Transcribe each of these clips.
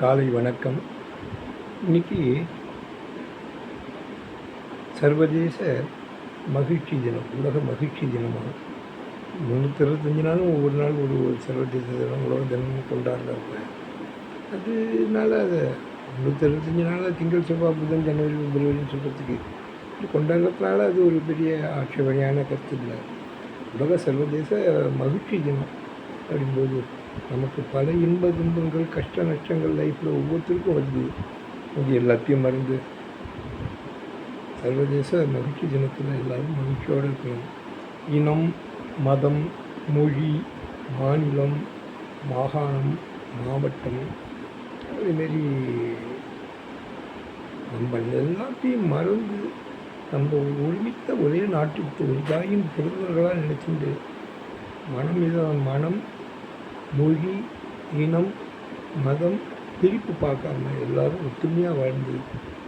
காலை வணக்கம். இன்னைக்கு சர்வதேச மகிழ்ச்சி தினம் உலக மகிழ்ச்சி தினமாக. முந்நூற்றி அறுபத்தஞ்சு நாளும் ஒவ்வொரு நாள் ஒரு ஒரு சர்வதேச தினம் உலக தினமும் கொண்டாடுறாங்க. அதனால அதை முந்நூற்றி அறுபத்தஞ்சு நாளாக திங்கள் செவ்வாய் புதன் ஜனவரி பிப்ரவரின்னு சொல்கிறதுக்கு கொண்டாடுறதுனால அது ஒரு பெரிய ஆட்சேபனையான கருத்து இல்லை. உலக சர்வதேச மகிழ்ச்சி தினம் அப்படிங்கும்போது நமக்கு பல இன்ப துன்பங்கள் கஷ்ட நஷ்டங்கள் லைஃப்பில் ஒவ்வொருத்தருக்கும் வருது. அது எல்லாத்தையும் மறந்து சர்வதேச மகிழ்ச்சி தினத்தில் எல்லோரும் மகிழ்ச்சியோடு இருக்கணும். இனம் மதம் மொழி மாநிலம் மாகாணம் மாவட்டம் அதேமாரி நம்ம எல்லாத்தையும் மறந்து நம்ம ஒருமித்த ஒரே நாட்டுக்கு ஒரு தாயின் பிறந்தவர்களாக நினச்சிட்டு மனம் இதான் மனம் மொழி இனம் மதம் பிரிப்பு பார்க்காம எல்லாரும் ஒற்றுமையாக வாழ்ந்து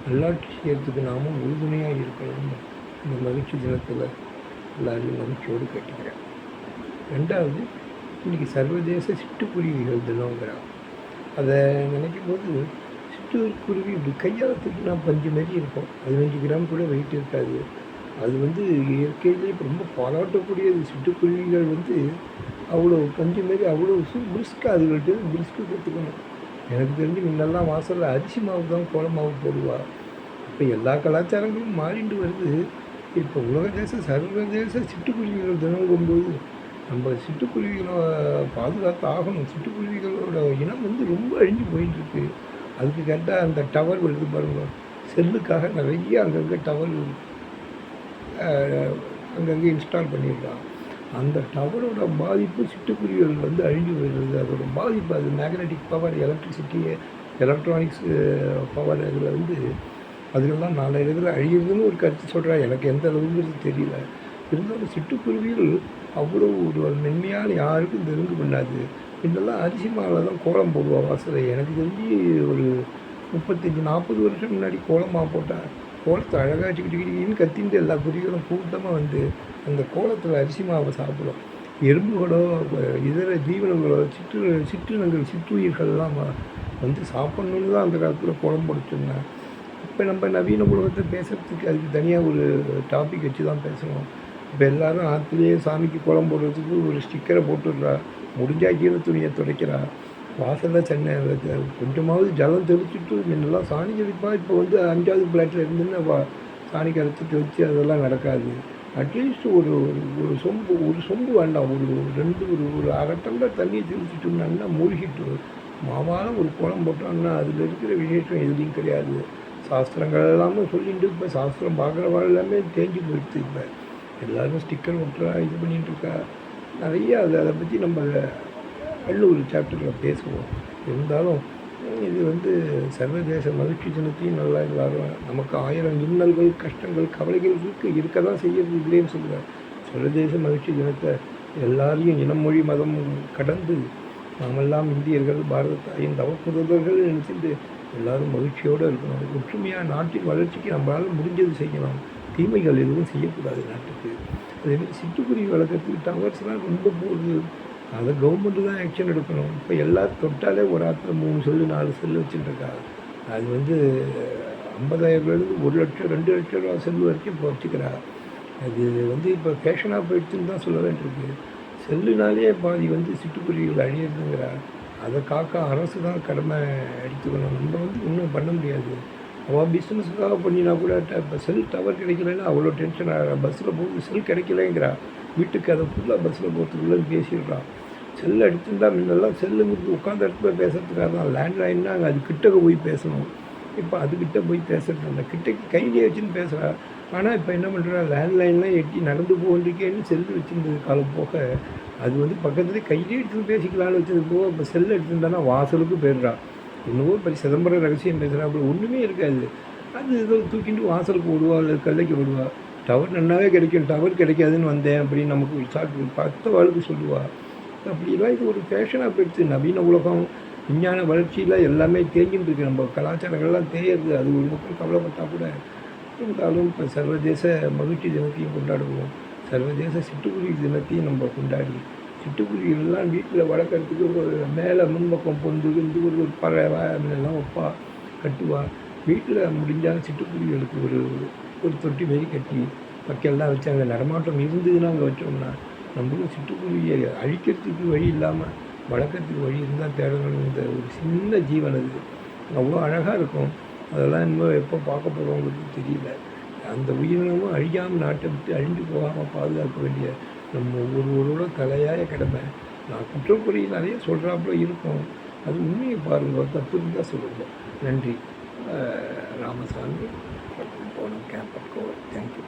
நல்லாட்சி செய்யறதுக்கு நாமும் உறுதுணையாக இருக்கணும்னு இந்த மகிழ்ச்சி தினத்தில் எல்லாரையும் மகிழ்ச்சியோடு கேட்டுக்கிறேன். ரெண்டாவது இன்றைக்கி சர்வதேச சிட்டுக்குருவிகள் தினங்கிறான் அதை நினைக்கும் போது சிட்டுக்குருவி இப்படி கையால் திட்டினா பஞ்சு மாரி இருக்கும். பதினஞ்சு கிராம் கூட வெயிட் இருக்காது. அது வந்து இயற்கையிலே ரொம்ப பாராட்டக்கூடியது. சிட்டுக்குருவிகள் வந்து அவ்வளோ பஞ்சு மாரி அவ்வளோ சு பிரிஸ்காக அதுகள்கிட்ட பிரிஸ்க்கு கற்றுக்கணும் எனக்கு தெரிஞ்சு முன்னெல்லாம் வாசலில் அரிசி மாவு தான் கோல மாவு போடுவா. இப்போ எல்லா கலாச்சாரங்களும் மாறிண்டு வருது. இப்போ உலக தேச சர்வதேச சிட்டுக்குருவிகள் தினங்கும்போது நம்ம சிட்டுக்குருவிகளை பாதுகாத்து ஆகணும். சிட்டுக்குருவிகளோட இனம் வந்து ரொம்ப அழிஞ்சு போயிட்டுருக்கு அதுக்கு கேட்டால் அந்த டவர் வருது பாருங்க. செல்லுக்காக நிறைய அங்கங்கே டவர் அங்கங்கே இன்ஸ்டால் பண்ணியிருக்கான் அந்த டவரோட பாதிப்பு சிட்டுக்குருவிகள் வந்து அழிஞ்சு போயிடுது அதோட பாதிப்பு அது magnetic power electricity electronics power இதில் வந்து அதுக்கெல்லாம் இடத்துல அழியுதுன்னு ஒரு கருத்து சொல்கிறா எனக்கு எந்த அளவுங்கிறது தெரியல. இருந்தாலும் சிட்டுக்குருவிகள் அவ்வளோ ஒரு மென்மையான யாருக்கும் தெலுங்கு பண்ணாது. இதெல்லாம் அரிசி மாவில் தான் கோலம் போடுவா வாசலில் எனக்கு தெரிஞ்சு ஒரு முப்பத்தஞ்சு நாற்பது வருஷம் முன்னாடி கோலமாக போட்டால் கோலத்தை அழகாக சிக்கிட்டு கத்திட்டு எல்லா குருவிகளும் கூட்டமாக வந்து அந்த கோலத்தில் அரிசி மாவை சாப்பிடும். எறும்புகளோ இதர ஜீவனங்களோ சிற்று சிற்றினங்கள் சிற்றுயிர்கள்லாம் வந்து சாப்பிட்ணுன்னு தான் அந்த காலத்தில் கோலம் போட இப்போ நம்ம நவீன உலகத்தை பேசுகிறதுக்கு அதுக்கு தனியாக ஒரு டாபிக் வச்சு தான் பேசணும் இப்போ எல்லோரும் ஆற்றுலேயே சாமிக்கு கோலம் போடுறதுக்கு ஒரு ஸ்டிக்கரை போட்டுடுறா முடிஞ்சா கீழே துணியை துடைக்கிறா வாசலில் சென்னை. கொஞ்சமாவது ஜலம் தெளிச்சுட்டு முன்னெல்லாம் சாணி தெளிப்பா இப்போ வந்து அஞ்சாவது பிளாட்டில் இருந்துன்னு சாணி கரைச்சி தெளித்து அதெல்லாம் நடக்காது. அட்லீஸ்ட் ஒரு ஒரு சொம்பு ஒரு சொம்பு வேண்டாம். ஒரு ரெண்டு ஒரு ஒரு அரை டம்ளர் தண்ணியை தெளிச்சிட்டோம்னா மூழ்கிட்டு மாவால் ஒரு குளம் போட்டோம்னா அதில் இருக்கிற விசேஷம் எதுலேயும் கிடையாது. சாஸ்திரங்கள் எல்லாமே சொல்லிட்டு இப்போ சாஸ்திரம் பார்க்குறவா எல்லாமே தேஞ்சு போயிடுது இப்போ. எல்லோரும் ஸ்டிக்கர் ஒட்டுறா இது பண்ணிகிட்டு இருக்கா. நிறைய அதை அதை பற்றி நம்ம இன்னும் ஒரு சாப்டரில் பேசுவோம். இருந்தாலும் இது வந்து சர்வதேச மகிழ்ச்சி தினத்தையும் நல்லா எல்லாரும் நமக்கு ஆயிரம் இன்னல்கள் கஷ்டங்கள் கவலைகள் இருக்க. இருக்க தான் செய்யறது இல்லைன்னு சொல்லுவேன் சர்வதேச மகிழ்ச்சி தினத்தை எல்லாரையும் இனம் மொழி மதம் கடந்து நாமெல்லாம் இந்தியர்கள் பாரத தாயின் தவப்புதர்கள் நினைச்சிட்டு எல்லாரும் மகிழ்ச்சியோடு இருக்கணும். ஒற்றுமையாக நாட்டின் வளர்ச்சிக்கு நம்மளால் முடிஞ்சது செய்யணும் தீமைகள் எதுவும் செய்யக்கூடாது நாட்டுக்கு. அதேமாதிரி சிட்டுக்குருவி வளர்க்குறதுக்கு டவர்ஸ்லாம் ரொம்ப போகுது. அதை கவர்மெண்ட்டு தான் ஆக்ஷன் எடுக்கணும். இப்போ எல்லா தொட்டாலே ஒரு ஆற்றுல மூணு செல்லு நாலு செல்லு வச்சுட்டுருக்கா அது வந்து ஐம்பதாயிரம்லேருந்து ஒரு லட்சம் ரெண்டு லட்சம் ரூபா செல்லு வரைக்கும் இப்போ வச்சுக்கிறாங்க. அது வந்து இப்போ ஃபேஷனாக போயிடுச்சுன்னு தான் சொல்ல வேண்டியிருக்கு. செல்லுனாலே பாதி வந்து சிட்டுக்குருவிகள் அழியிறதுங்கிறா அதை காக்க அரசு தான் கடமை எடுத்துக்கணும் நம்ம வந்து ஒன்றும் பண்ண முடியாது. அவள் பிஸ்னஸுக்காக பண்ணினா கூட இப்போ செல் டவர் கிடைக்கலன்னா அவ்வளோ டென்ஷன் ஆகிறான் பஸ்ஸில் போகுது செல் கிடைக்கலங்கிறா வீட்டுக்கு அதை ஃபுல்லாக பஸ்ஸில் போகிறதுக்குள்ளே பேசிடுறான். செல் அடிச்சிருந்தா முன்னெல்லாம் செல்லுங்கிறது உட்காந்து இடத்துல பேசுறதுக்காக தான். லேண்ட்லைன்னா அங்கே அது கிட்டக்க போய் பேசணும். இப்போ அதுக்கிட்ட போய் பேசுறது அந்த கிட்டக்கு கையிலே வச்சுன்னு பேசுகிறா ஆனால் இப்போ என்ன பண்ணுறா லேண்ட்லைன்லாம் எட்டி நடந்து போகின்றக்கேன்னு செல்லு வச்சுருந்தது காலம் போக அது வந்து பக்கத்துலேயே கையிலே எடுத்து பேசிக்கலான்னு வச்சது போக இப்போ செல் எடுத்துருந்தானா வாசலுக்கு போயிடுறான். என்னவோ இப்போ சிதம்பரம் ரகசியம் பேசுகிறா அப்படி ஒன்றுமே இருக்காது. அது ஏதோ தூக்கிட்டு வாசலுக்கு விடுவா இல்லை கல்லைக்கு விடுவா டவர் நல்லாவே கிடைக்கும் டவர் கிடைக்காதுன்னு வந்தேன் அப்படின்னு நமக்கு சாப்பிட்டு பத்த வாழ்க்கை சொல்லுவாள் அப்படிலாம் இது ஒரு ஃபேஷனாக போயிடுச்சு. நவீன உலகம் விஞ்ஞான வளர்ச்சியில் எல்லாமே தேஞ்சின்னு இருக்கு. நம்ம கலாச்சாரங்கள்லாம் தேயுது அது ஒரு பக்கம் கவலைப்பட்டால் கூட இருந்தாலும் இப்போ சர்வதேச மகிழ்ச்சி தினத்தையும் கொண்டாடுவோம். சர்வதேச சிட்டுக்குருவி தினத்தையும் நம்ம கொண்டாடி சிட்டுக்குருவிகள்லாம் வீட்டில் வளர்க்குறதுக்கு ஒரு மேலே முன்பக்கம் பொந்து கிந்து ஒரு ஒரு பறவை எல்லாம் வைப்பா கட்டுவா. வீட்டில் முடிஞ்சால் சிட்டுக்குருவிகளுக்கு ஒரு ஒரு தொட்டி மாரி கட்டி வைக்கலாம் வச்சு அங்கே நடமாட்டம் இருந்ததுன்னா அங்கே வச்சோம்னா நம்மளும் சிட்டுக்குருவியை அழிக்கிறதுக்கு வழி இல்லாமல் வளர்க்குறதுக்கு வழி இருந்தால் தேடணும் இந்த ஒரு சின்ன ஜீவன் அது. அவ்வளோ அழகாக இருக்கும். அதெல்லாம் இன்னும் எப்போ பார்க்க போகிறோங்கிறது தெரியல. அந்த உயிரினமும் அழியாமல் நாட்டை விட்டு அழிஞ்சு போகாமல் பாதுகாக்க வேண்டிய நம்ம ஒவ்வொருவரோட தலையாய கடமை. நான் குற்றக்குறை நிறைய சொல்கிறாப்புல இருக்கும். அது உண்மையை பாருங்கள் தப்பு இருந்தால் சொல்லுங்கள் நன்றி. ராமசாமி போனோம் கேம்பட் கோவில் தேங்க்யூ